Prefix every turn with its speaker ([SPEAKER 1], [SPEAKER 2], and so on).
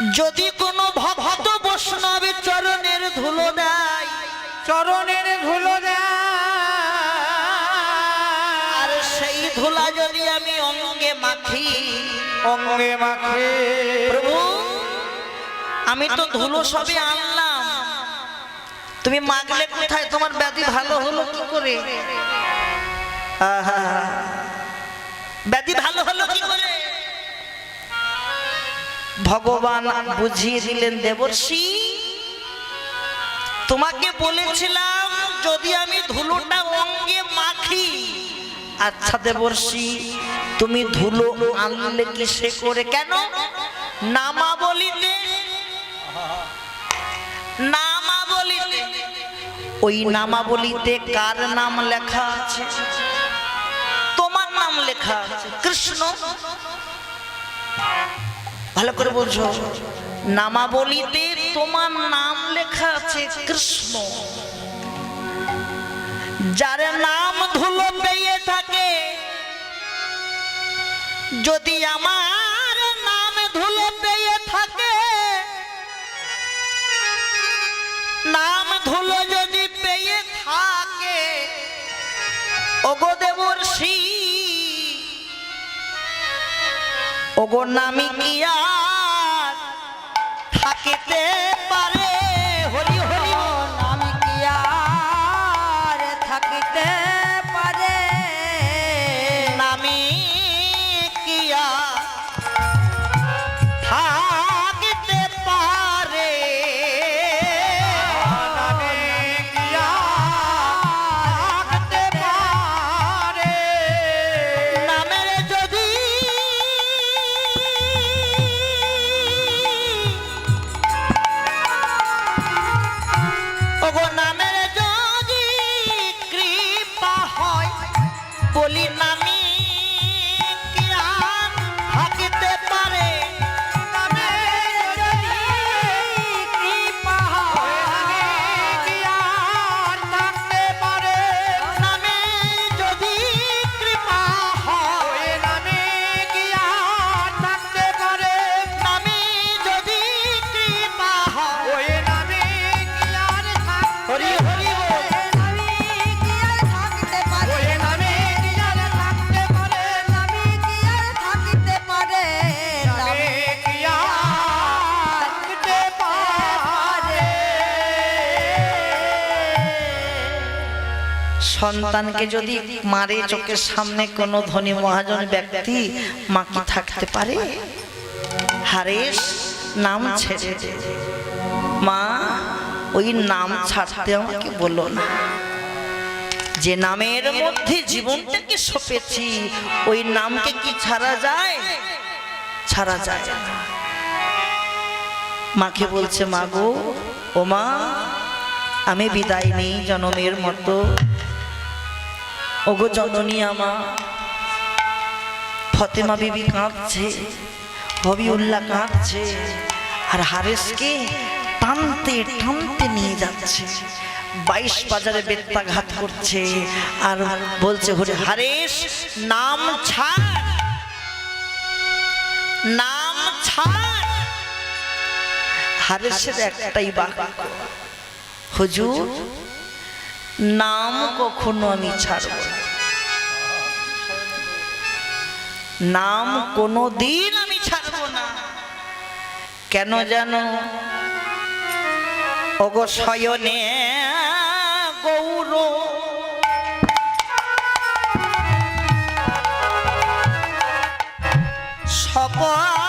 [SPEAKER 1] যদি কোনো ভক্ত বৈষ্ণবের চরণের ধুলো দেয়
[SPEAKER 2] চরণের ধুলো
[SPEAKER 1] আর সেই ধুলা যদি আমি অঙ্গে মাখি
[SPEAKER 2] অঙ্গে মাখে।
[SPEAKER 1] প্রভু আমি তো ধুলো সবে আনলাম। তুমি মাখলে কোথায়? তোমার ব্যাধি ভালো হলো কি করে? ব্যাধি ভালো হলো কি ভগবান বুঝিয়ে দিলেন, দেবর্ষি, তোমাকে বলেছিলাম যদি আমি ধুলোটা অঙ্গে মাখি। আচ্ছা দেবর্ষি, তুমি ধুলো আনলে কি সে করে? কেন? নামা বলিতে নামা বলিতে ওই নামাবলিতে কার নাম লেখা আছে? তোমার নাম লেখা আছে। কৃষ্ণ। ভালো করে বলছো নামাবলিতে তোমার নাম লেখা আছে কৃষ্ণ। যার নাম ধুলো পেয়ে থাকে, যদি আমার নাম ধুলো পেয়ে থাকে, নাম ধুলো যদি পেয়ে থাকে, ওগো ওগো নামি কিয়া থাকিতে বলি নামি সন্তানকে যদি মারে চোখের সামনে কোনো ধনী মহাজন ব্যক্তি মা কি থাকতে পারে? হারেশ, নাম ছেড়ে দে। মা, ওই নাম ছাড়তে আমাকে বলো না। যে নামের মধ্যে জীবনটাকে সপেছি, ওই নামকে কি ছাড়া যায়? ছাড়া যায় মাকে বলছে, মা গো, ও মা, আমি বিদায় নেই জনমের মতো। ওগো জননী আমা ফতেমা বিবি কাঁদছে, হবিউল্লাহ কাঁদছে, আর হারেসকে টানতে টানতে নিয়ে যাচ্ছে। বাইশ বাজারে বেত্তাঘাত করছে, আর বলছে হরে হারেস, নাম ছাড়। নাম ছাড়। হারেসের একটাই বাক্য, হুজুর নাম কখনো আমি ছাড়ব। নাম কোনো দিন আমি ছাড়ব না। কেন জানো? ওগো গৌর সপা